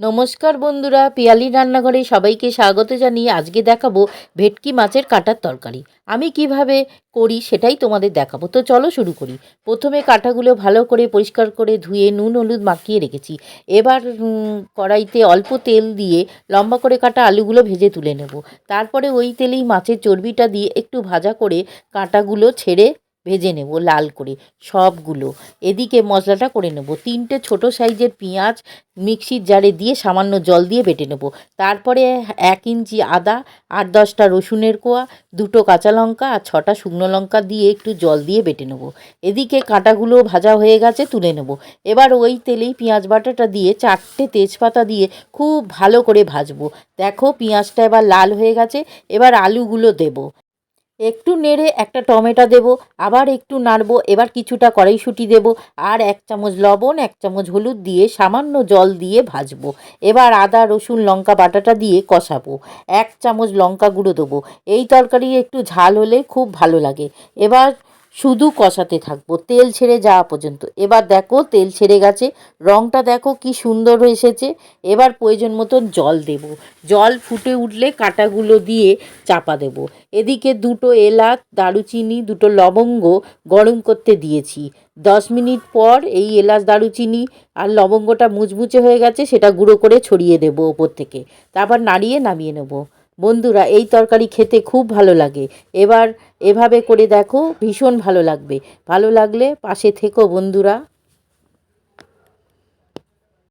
নমস্কার বন্ধুরা, পিয়ালি রান্নাঘরে সবাইকে স্বাগত জানিয়ে আজকে দেখাবো ভেটকি মাছের কাটার তরকারি। আমি কীভাবে করি সেটাই তোমাদের দেখাবো। তো চলো শুরু করি। প্রথমে কাঁটাগুলো ভালো করে পরিষ্কার করে ধুয়ে নুন, হলুদ মাখিয়ে রেখেছি। এবার কড়াইতে অল্প তেল দিয়ে লম্বা করে কাটা আলুগুলো ভেজে তুলে নেব। তারপরে ওই তেলেই মাছের চর্বিটা দিয়ে একটু ভাজা করে কাঁটাগুলো ছেড়ে ভেজে নেব লাল করে, সবগুলো। এদিকে মশলাটা করে নেব। তিনটে ছোট সাইজের পেঁয়াজ মিক্সির জারে দিয়ে সামান্য জল দিয়ে বেটে নেব। তারপরে এক ইঞ্চি আদা আট দশটা রসুনের কোয়া, দুটো কাঁচা লঙ্কা আর ছটা শুকনো লঙ্কা দিয়ে একটু জল দিয়ে বেটে নেব। এদিকে কাঁটাগুলো ভাজা হয়ে গেছে, তুলে নেব। এবার ওই তেলেই পেঁয়াজ বাটাটা দিয়ে চারটে তেজপাতা দিয়ে খুব ভালো করে ভাজবো। দেখো, পেঁয়াজটা এবার লাল হয়ে গেছে, এবার আলুগুলো দেবো। একটু নেড়ে একটা টমেটো দেব, আবার একটু নাড়বো, এবার কিছুটা কড়াইশুঁটি দেব, আর এক চামচ লবণ, এক চামচ হলুদ দিয়ে সামান্য জল দিয়ে ভাজবো। এবার আদা, রসুন, লঙ্কা বাটাটা দিয়ে কষাবো। এক চামচ লঙ্কা গুঁড়ো দেবো। এই তরকারি একটু ঝাল হলে খুব ভালো লাগে। এবার শুধু কষাতে থাকব, তেল ছেড়ে যাওয়া পর্যন্ত। এবার দেখো, তেল ছেড়ে গেছে রঙটা দেখো কি সুন্দর এসেছে। এবার প্রয়োজন মতন জল দেব। জল ফুটে উঠলে কাঁটাগুলো দিয়ে চাপা দেব। এদিকে দুটো এলাচ, দারুচিনি, দুটো লবঙ্গ গরম করতে দিয়েছি। দশ মিনিট পর এই এলাচ, দারুচিনি আর লবঙ্গটা মুচমুচে হয়ে গেছে, সেটা গুঁড়ো করে ছড়িয়ে দেবো ওপর থেকে। তারপর নাড়িয়ে নামিয়ে নেব। বন্ধুরা, এই তরকারি খেতে খুব ভালো লাগে। এবার এভাবে করে দেখো, ভীষণ ভালো লাগবে। ভালো লাগলে পাশে থেকো বন্ধুরা।